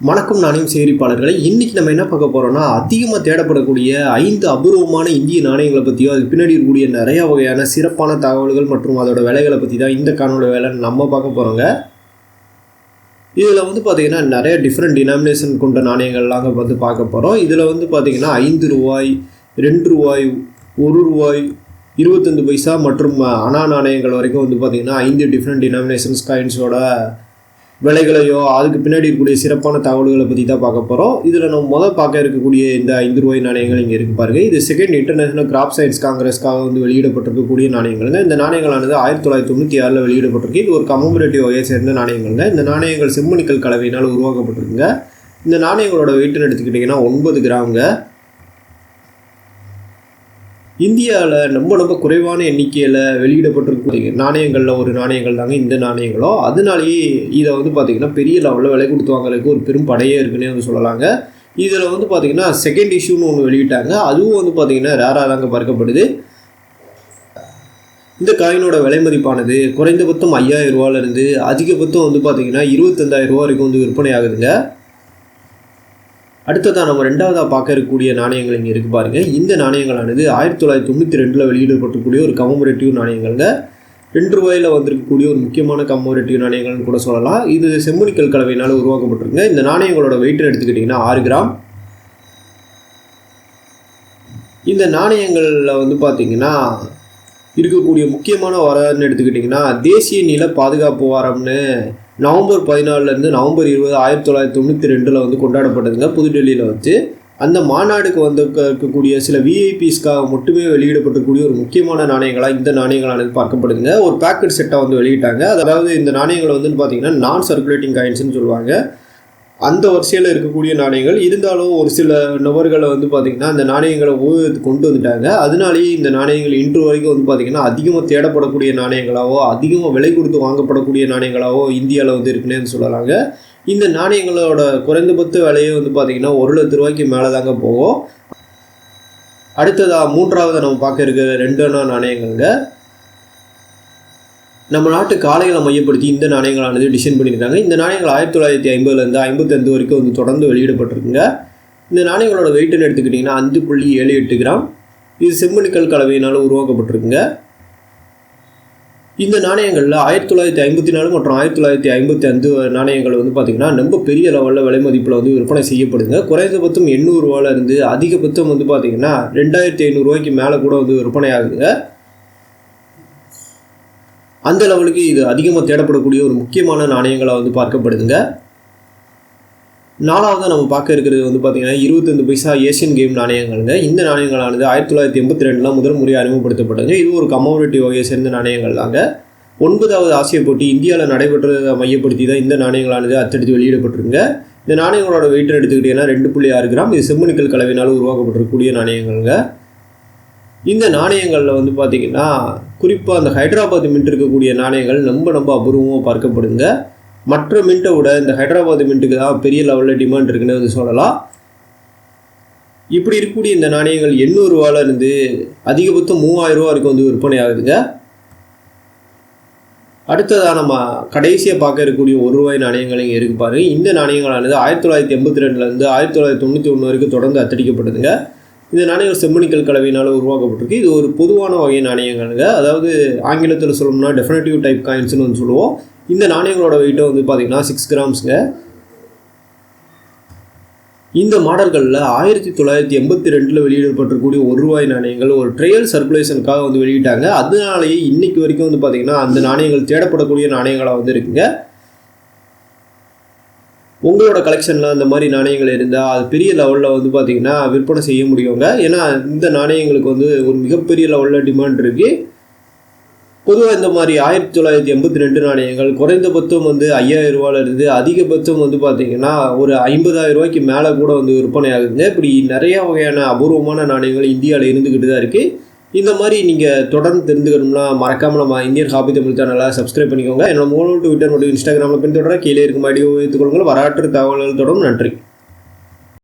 வணக்கம் நாணயம் சேகரிப்பாளர்களை. இன்றைக்கி நம்ம என்ன பார்க்க போகிறோம்னா அதிகமாக தேடப்படக்கூடிய ஐந்து அபூர்வமான இந்திய நாணயங்களை பற்றியோ அதுக்கு பின்னாடி இருக்கக்கூடிய நிறைய வகையான சிறப்பான தகவல்கள் மற்றும் அதோட விலைகளை பற்றி தான் இந்த காணொலி வேலை நம்ம பார்க்க போகிறோங்க இதில் வந்து பார்த்திங்கன்னா நிறைய டிஃப்ரெண்ட் டினாமினேஷன் கொண்ட நாணயங்கள்லாம் வந்து பார்க்க போகிறோம் இதில் வந்து பார்த்தீங்கன்னா ஐந்து ரூபாய் ரெண்டு ரூபாய் ஒரு ரூபாய் இருபத்தஞ்சு பைசா மற்றும் அணா நாணயங்கள் வரைக்கும் வந்து பார்த்தீங்கன்னா ஐந்து டிஃப்ரெண்ட் டினாமினேஷன்ஸ் காயின்ஸோட விலைகளையோ அதுக்கு பின்னாடி இருக்கக்கூடிய சிறப்பான தகவல்களை பற்றி தான் பார்க்க போகிறோம் இதில் நம்ம முதல் பார்க்க இருக்கக்கூடிய இந்த ஐந்து ரூபாய் நாணயங்கள் இங்கே இருக்கு பாருங்க. இது செகண்ட் இன்டர்நேஷனல் கிராப் சயின்ஸ் காங்கிரஸ்க்காக வந்து வெளியிடப்பட்டிருக்கக்கூடிய நாணயங்கள்ங்க. இந்த நாணயங்களானது ஆயிரத்தி தொள்ளாயிரத்தி தொண்ணூற்றி ஆறில் வெளியிடப்பட்டிருக்கு. இது ஒரு கமோபரேட்டிவ் வகையை சேர்ந்த நாணயங்கள்ங்க. இந்த நாணயங்கள் செம்மணிக்கல் கலவையினால் உருவாக்கப்பட்டிருக்குங்க. இந்த நாணயங்களோட வெயிட்னு எடுத்துக்கிட்டிங்கன்னா ஒன்பது கிராமுங்க. இந்தியாவில் ரொம்ப ரொம்ப குறைவான எண்ணிக்கையில் வெளியிடப்பட்டிருக்கக்கூடிய நாணயங்களில் ஒரு நாணயங்கள் தாங்க இந்த நாணயங்களோ அதனாலேயே இதை வந்து பார்த்திங்கன்னா பெரிய லெவலில் விலை கொடுத்து வாங்குறதுக்கு ஒரு பெரும் படையே இருக்குன்னே வந்து சொல்லலாங்க. இதில் வந்து பார்த்திங்கன்னா செகண்ட் இஷ்யூன்னு ஒன்று வெளியிட்டாங்க. அதுவும் வந்து பார்த்திங்கன்னா ரேராக தாங்க பார்க்கப்படுது. இந்த காயினோட விலை மதிப்பானது குறைந்தபட்சம் ஐயாயிரம் ரூபாயிலிருந்து அதிகபட்சம் வந்து பார்த்திங்கன்னா இருபத்தஞ்சாயிரம் ரூபா வரைக்கும் வந்து விற்பனை ஆகுதுங்க. அடுத்ததாக நம்ம ரெண்டாவதாக பார்க்க இருக்கக்கூடிய நாணயங்கள் இங்கே இருக்கு பாருங்கள் இந்த நாணயங்களானது ஆயிரத்தி தொள்ளாயிரத்தி தொண்ணூற்றி ரெண்டில் வெளியிடப்பட்டக்கூடிய ஒரு கமோரேட்டிவ் நாணயங்கள்ங்க ரெண்டு ரூபாயில் வந்திருக்கக்கூடிய ஒரு முக்கியமான கமோரேட்டிவ் நாணயங்கள்னு கூட சொல்லலாம். இது செம்மணிக்கல் கலவையினால் உருவாக்கப்பட்டிருக்குங்க. இந்த நாணயங்களோட வெயிட்னு எடுத்துக்கிட்டிங்கன்னா ஆறு கிராம். இந்த நாணயங்களில் வந்து பார்த்தீங்கன்னா இருக்கக்கூடிய முக்கியமான வாரம்னு எடுத்துக்கிட்டிங்கன்னா தேசிய நில பாதுகாப்பு வாரம்னு நவம்பர் பதினாலுலேருந்து நவம்பர் இருபது ஆயிரத்தி தொள்ளாயிரத்தி தொண்ணூற்றி ரெண்டில் வந்து கொண்டாடப்பட்டதுங்க புதுடெல்லியில் வச்சு அந்த மாநாடுக்கு வந்து இருக்கக்கூடிய சில விஐபிஸ்க்காக மட்டுமே வெளியிடப்பட்டக்கூடிய ஒரு முக்கியமான நாணயங்களாக இந்த நாணயங்களானது பார்க்கப்படுதுங்க. ஒரு பேக்கெட் செட்டாக வந்து வெளியிட்டாங்க. அதாவது இந்த நாணயங்கள் வந்து பார்த்தீங்கன்னா நான் சர்க்குலேட்டிங் காயின்ஸ்னு சொல்லுவாங்க. அந்த வரிசையில் இருக்கக்கூடிய நாணயங்கள் இருந்தாலும் ஒரு சில நபர்களை வந்து பார்த்திங்கன்னா அந்த நாணயங்களை உபயோகத்துக்கு கொண்டு வந்துட்டாங்க. அதனாலேயே இந்த நாணயங்கள் இன்று வரைக்கும் வந்து பார்த்திங்கன்னா அதிகமாக தேடப்படக்கூடிய நாணயங்களாகவோ அதிகமாக விலை கொடுத்து வாங்கப்படக்கூடிய நாணயங்களாகவோ இந்தியாவில் வந்து இருக்குன்னு சொல்லலாங்க. இந்த நாணயங்களோட குறைந்தபட்ச விலையே வந்து பார்த்திங்கன்னா ஒரு லட்ச ரூபாய்க்கு மேலே தாங்க போகும். அடுத்ததாக மூன்றாவது நம்ம பார்க்க இருக்கிற ரெண்டு நாணயங்கள்ங்க. நம்ம நாட்டு காலைகளை மையப்படுத்தி இந்த நாணயங்களானது டிசைன் பண்ணியிருக்காங்க. இந்த நாணயங்கள் ஆயிரத்தி தொள்ளாயிரத்தி ஐம்பதுலேருந்து ஐம்பத்தஞ்சு வரைக்கும் வந்து தொடர்ந்து வெளியிடப்பட்டிருக்குங்க. இந்த நாணயங்களோட வெயிட்னு எடுத்துக்கிட்டிங்கன்னா அஞ்சு புள்ளி ஏழு எட்டு கிராம். இது செம்மணிக்கல் கலவையினால் உருவாக்கப்பட்டிருக்குங்க. இந்த நாணயங்களில் ஆயிரத்தி தொள்ளாயிரத்தி ஐம்பத்தி நாலு மற்றும் ஆயிரத்தி தொள்ளாயிரத்தி ஐம்பத்தி அஞ்சு நாணயங்கள் வந்து பார்த்திங்கன்னா ரொம்ப பெரிய லெவலில் விலை மதிப்பில் வந்து விற்பனை செய்யப்படுதுங்க. குறைந்தபட்சம் எண்ணூறுரூவாலேருந்து அதிகபட்சம் வந்து பார்த்திங்கன்னா ரெண்டாயிரத்தி ஐநூறுரூவாய்க்கு மேலே கூட வந்து விற்பனை ஆகுதுங்க. அந்த லெவலுக்கு இது அதிகமாக தேடப்படக்கூடிய ஒரு முக்கியமான நாணயங்களாக வந்து பார்க்கப்படுதுங்க. நாலாவதாக நம்ம பார்க்க இருக்கிறது வந்து பார்த்தீங்கன்னா இருபத்தஞ்சு பைசா ஏசியன் கேம் நாணயங்கள்ங்க. இந்த நாணயங்களானது ஆயிரத்தி தொள்ளாயிரத்தி எண்பத்தி ரெண்டில் முதல் முறையாக அறிமுகப்படுத்தப்பட்டது இது ஒரு கமோடிட்டி வகையை சேர்ந்த நாணயங்கள் தாங்க ஒன்பதாவது ஆசிய போட்டி இந்தியாவில் நடைபெற்றதை மையப்படுத்தி தான் இந்த நாணயங்களானது அச்சடித்து வெளியிடப்பட்டிருங்க இந்த நாணயங்களோட வெயிட் எடுத்துக்கிட்டிங்கன்னா ரெண்டு புள்ளி ஆறு கிராம். இது செம்மணிக்கல் கலவையினால் உருவாக்கப்பட்டிருக்கக்கூடிய நாணயங்கள்ங்க. இந்த நாணயங்களில் வந்து பார்த்திங்கன்னா குறிப்பாக அந்த ஹைதராபாத் மின்ட் இருக்கக்கூடிய நாணயங்கள் ரொம்ப ரொம்ப அபூர்வமாக பார்க்கப்படுங்க மற்ற மின்ட்டை விட இந்த ஹைதராபாத் மின்ட்டுக்கு தான் பெரிய லெவலில் டிமாண்ட் இருக்குன்னு வந்து சொல்லலாம். இப்படி இருக்கக்கூடிய இந்த நாணயங்கள் எண்ணூறுரூவால இருந்து அதிகபட்சம் மூவாயிரம் ரூபா வரைக்கும் வந்து விற்பனை ஆகுதுங்க. அடுத்ததாக நம்ம கடைசியாக பார்க்க இருக்கக்கூடிய ஒரு ரூபாய் நாணயங்கள் இங்கே இருக்கு பாருங்க. இந்த நாணயங்களானது ஆயிரத்தி தொள்ளாயிரத்தி எண்பத்தி ரெண்டுலேருந்து ஆயிரத்தி தொள்ளாயிரத்தி தொண்ணூற்றி ஒன்று வரைக்கும் தொடர்ந்து அச்சடிக்கப்படுதுங்க இந்த நாணயங்கள் செம்மணிக்கல் கலவையினால் உருவாக்கப்பட்டிருக்கு. இது ஒரு பொதுவான வகை நாணயங்கள்ங்க. அதாவது ஆங்கிலத்தில் சொல்லணும்னா டெஃபினட்டிவ் டைப் காயின்ஸ்னு வந்து சொல்லுவோம். இந்த நாணயங்களோட வெயிட்டை வந்து பார்த்திங்கன்னா சிக்ஸ் கிராம்ஸுங்க இந்த மாடல்களில் ஆயிரத்தி தொள்ளாயிரத்தி எண்பத்தி ரெண்டில் வெளியிடப்பட்டிருக்கக்கூடிய ஒரு ரூபாய் நாணயங்கள் ஒரு ட்ரையல் சர்க்குலேஷனுக்காக வந்து வெளியிட்டாங்க. அதனாலேயே இன்றைக்கு வரைக்கும் வந்து பார்த்திங்கன்னா அந்த நாணயங்கள் தேடப்படக்கூடிய நாணயங்களாக வந்து இருக்குங்க. உங்களோட கலெக்ஷனில் அந்த மாதிரி நாணயங்கள் இருந்தால் அது பெரிய லெவலில் வந்து பார்த்திங்கன்னா விற்பனை செய்ய முடியுங்க. ஏன்னா இந்த நாணயங்களுக்கு வந்து ஒரு மிகப்பெரிய லெவலில் டிமாண்ட் இருக்குது பொதுவாக இந்த மாதிரி ஆயிரத்தி தொள்ளாயிரத்தி எண்பத்தி ரெண்டு நாணயங்கள் குறைந்தபட்சம் வந்து ஐயாயிரம் ரூபாயிலிருந்து அதிகபட்சம் வந்து பார்த்திங்கன்னா ஒரு ஐம்பதாயிரம் ரூபாய்க்கு மேலே கூட வந்து விற்பனை ஆகுதுங்க. இப்படி நிறையா வகையான அபூர்வமான நாணயங்கள் இந்தியாவில் இருந்துக்கிட்டு தான் இருக்குது இந்த மாதிரி நீங்கள் தொடர்ந்து தெரிஞ்சுக்கணும்னா மறக்காமல் நம்ம இந்தியன் ஹாபி தமிழ் சேனலை சப்ஸ்கிரைப் பண்ணிக்கோங்க. என்னோட மூலம் ட்விட்டர் மற்றும் இன்ஸ்டாகிராமில் பின்தொடர கீழே இருக்கும் ஐடியோ வைத்துக்கொள்ளுங்கள் வரலாற்று தகவல்கள் தொடரும் நன்றி.